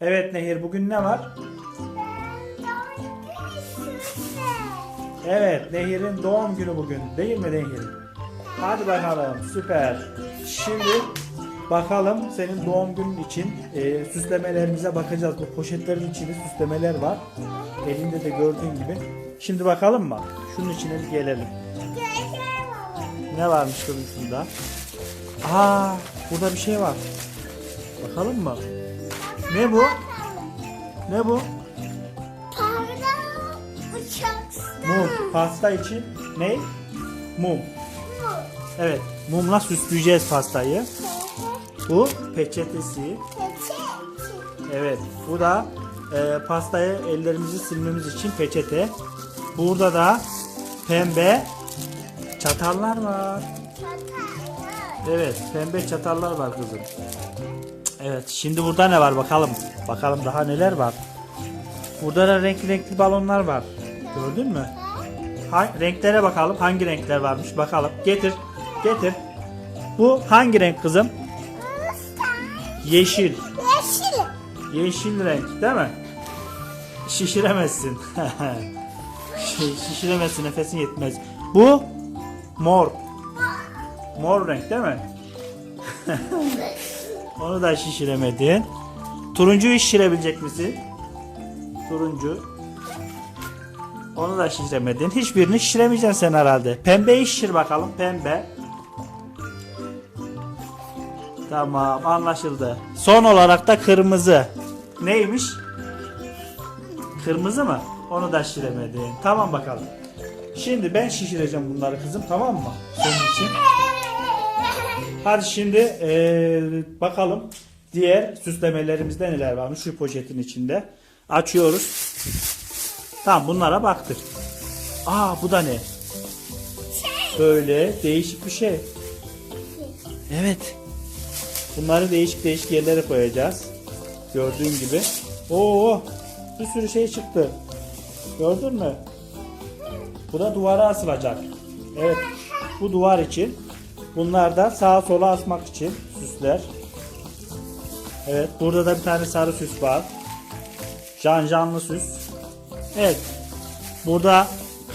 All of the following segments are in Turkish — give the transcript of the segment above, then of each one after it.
Evet Nehir bugün ne var? Evet Nehir'in doğum günü bugün değil mi Nehir? Hadi bakalım süper. Şimdi bakalım senin doğum günün için e, süslemelerimize bakacağız. Bu poşetlerin içinde süslemeler var. Elinde de gördüğün gibi. Şimdi bakalım mı? Şunun içine bir gelelim. Ne varmış kızım şunda? Aa, burada bir şey var. Bakalım mı? Ne bu? Ne bu? Mum. Pasta için ne? Mum. Evet, mumla süsleyeceğiz pastayı. Bu peçetesi. Evet, bu da e, pastayı ellerimizi silmemiz için peçete. Burada da pembe çatallar var. Evet, pembe çatallar var kızım. Evet, şimdi burada ne var bakalım. Bakalım daha neler var. Burada da renkli renkli balonlar var. Gördün mü? Ha, renklere bakalım. Hangi renkler varmış bakalım. Getir. Getir. Bu hangi renk kızım? Yeşil. Yeşil renk değil mi? Şişiremezsin. Şey, Şişiremezsin nefesin yetmez. Bu mor. Mor renk değil mi? Onu da şişiremedin. Turuncuyu şişirebilecek misin? Turuncu. Onu da şişiremedin. Hiçbirini şişiremeyeceksin sen herhalde. Pembeyi şişir bakalım. Pembe. Tamam anlaşıldı. Son olarak da kırmızı. Neymiş? Kırmızı mı? Onu da şişiremedin. Tamam bakalım. Şimdi ben şişireceğim bunları kızım tamam mı? Senin için. Hadi şimdi eee, bakalım diğer süslemelerimizde neler varmış şu poşetin içinde. Açıyoruz. Tamam bunlara baktık. Aa bu da ne? Böyle değişik bir şey. Evet. Bunları değişik değişik yerlere koyacağız. Gördüğün gibi. Oo, bir sürü şey çıktı. Gördün mü? Bu da duvara asılacak. Evet. Bu duvar için. Bunlar da sağa sola asmak için süsler. Evet. Burada da bir tane sarı süs var. Can canlı süs. Evet. Burada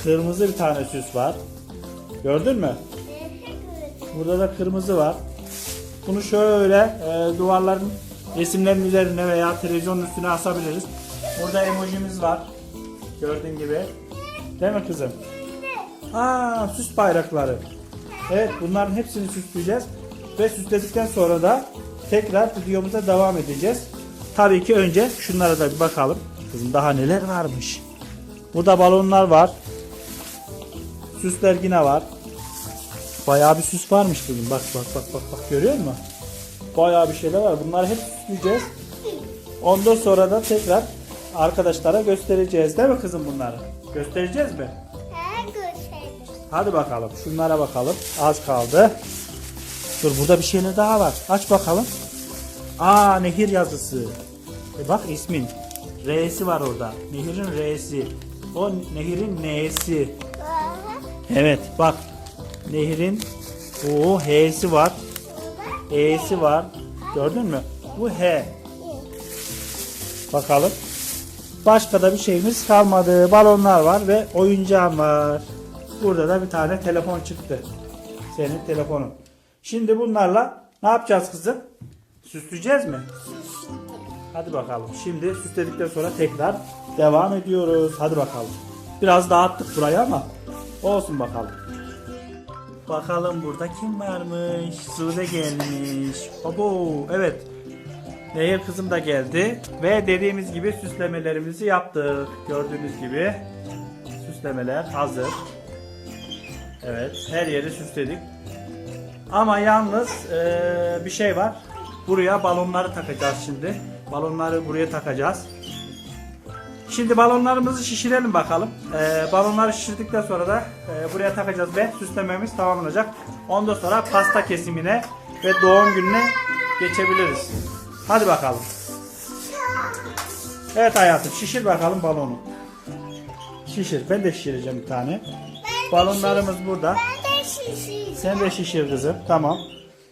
kırmızı bir tane süs var. Gördün mü? Burada da kırmızı var. Bunu şöyle e, duvarların resimlerin üzerine veya televizyonun üstüne asabiliriz. Burada emojimiz var. Gördüğün gibi. Değil mi kızım? Aa, süs bayrakları. Evet bunların hepsini süsleyeceğiz. Ve süsledikten sonra da tekrar videomuza devam edeceğiz. Tabii ki önce şunlara da bir bakalım. Kızım daha neler varmış. Burada balonlar var. Süsler yine var. Bayağı bir süs varmış kızım. Bak bak bak bak bak görüyor musun? Bayağı bir şeyler var. Bunları hep süsleyeceğiz. Ondan sonra da tekrar arkadaşlara göstereceğiz değil mi kızım bunları? Göstereceğiz mi? Hadi bakalım. Şunlara bakalım. Az kaldı. Dur burada bir şeyler daha var. Aç bakalım. Aa nehir yazısı. E bak ismin. R'si var orada. Nehirin R'si. O nehirin N'si. Evet bak. Nehirin o H'si var. E'si var. Gördün mü? Bu H. Bakalım. Başka da bir şeyimiz kalmadı. Balonlar var ve oyuncağım var. Burada da bir tane telefon çıktı. Senin telefonun. Şimdi bunlarla ne yapacağız kızım? Süsleyeceğiz mi? Hadi bakalım. Şimdi süsledikten sonra tekrar devam ediyoruz. Hadi bakalım. Biraz dağıttık burayı ama olsun bakalım. Bakalım burada kim varmış? Sude gelmiş. Abo evet. Nehir kızım da geldi. Ve dediğimiz gibi süslemelerimizi yaptık. Gördüğünüz gibi süslemeler hazır. Evet her yeri süsledik. Ama yalnız eee, bir şey var. Buraya balonları takacağız şimdi. Balonları buraya takacağız. Şimdi balonlarımızı şişirelim bakalım. Ee, balonları şişirdikten sonra da e, buraya takacağız ve süslememiz tamamlanacak. Ondan sonra pasta kesimine ve doğum gününe geçebiliriz. Hadi bakalım. Evet hayatım şişir bakalım balonu. Şişir. Ben de şişireceğim bir tane. Balonlarımız burada. Sen de şişir kızım. Tamam.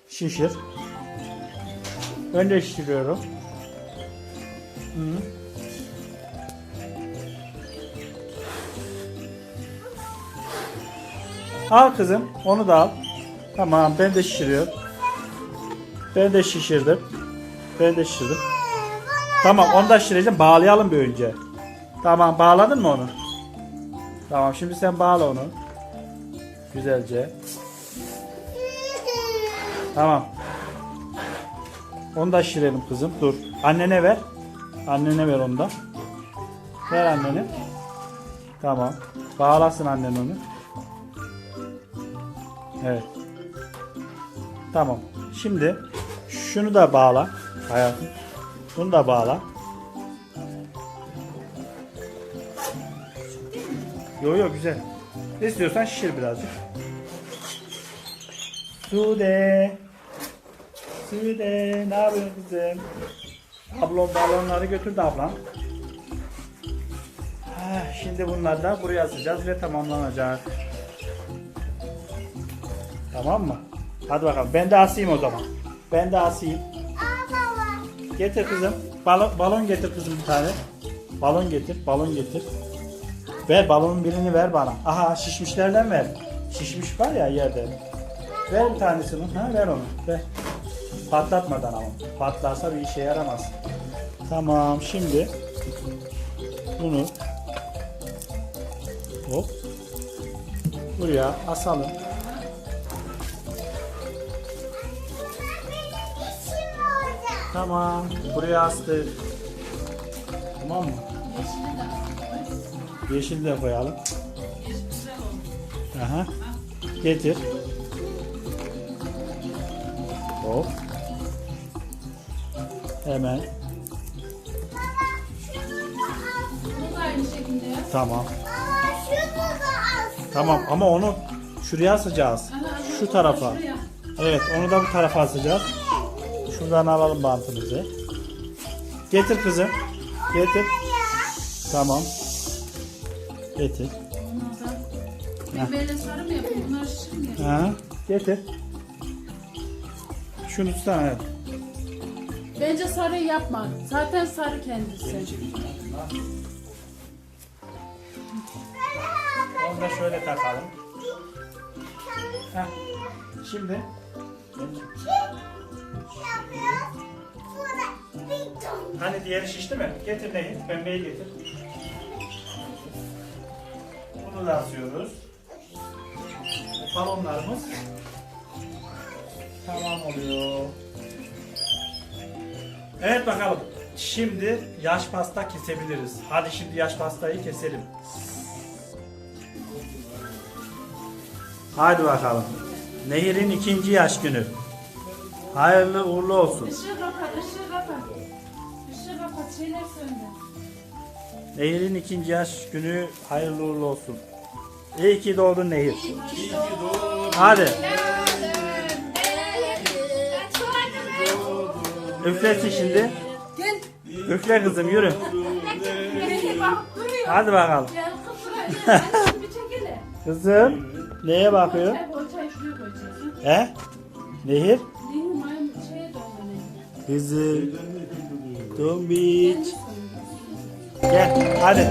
Şişir. Ben de şişiriyorum. Hı. Al kızım. Onu da al. Tamam ben de şişiriyorum. Ben de şişirdim. Ben de şişirdim. Tamam onu da şişireceğim. Bağlayalım bir önce. Tamam bağladın mı onu? Tamam şimdi sen bağla onu. Güzelce. Tamam. Onu da şişirelim kızım. Dur. Annene ver. Annene ver onu da. Ver annene. Tamam. Bağlasın annen onu. Evet. Tamam. Şimdi şunu da bağla hayatım. Bunu da bağla. Yo yo güzel. Ne istiyorsan şişir birazcık. Sude. Sude ne yapıyorsun kızım? Ablam balonları götürdü ablam. Şimdi bunları da buraya asacağız ve tamamlanacak. Tamam mı? Hadi bakalım. Ben de asayım o zaman. Ben de asayım. Getir kızım. Balon, balon getir kızım bir tane. Balon getir. Balon getir. Ver balonun birini ver bana. Aha şişmişlerden ver. Şişmiş var ya yerde. Ver bir tanesini. Ha ver onu. Ver. Patlatmadan ama. Patlarsa bir işe yaramaz. Tamam şimdi bunu hop buraya asalım. Tamam. Buraya astık. Tamam mı? Yeşil de koyalım. Aha. Getir. Hop. Hemen. Tamam. Tamam ama onu şuraya asacağız. Şu tarafa. Evet onu da bu tarafa asacağız. Şuradan alalım bantımızı. Getir kızım. Getir. Tamam. Getir. Böyle sarı mı yapayım? Bunlar şişir mi yapayım? Ha, getir. Şunu tutsana evet. Bence sarı yapma. Zaten sarı kendisi. Onu da şöyle takalım. Heh. Şimdi hani diğeri şişti mi? Getir neyi? Pembeyi getir. Da asıyoruz. Balonlarımız tamam oluyor. Evet bakalım. Şimdi yaş pasta kesebiliriz. Hadi şimdi yaş pastayı keselim. Hadi bakalım. Nehir'in ikinci yaş günü. Hayırlı uğurlu olsun. Işığı kapat, ışığı kapat. Işığı kapat, şeyler söndü. Nehir'in ikinci yaş günü hayırlı uğurlu olsun. İyi ki doğdun Nehir. Hadi. Üflesin şimdi. Gel. Üfle kızım yürü. Hadi bakalım. Kızım neye bakıyor? He? Nehir? Kızım. Tombiç. Gel hadi.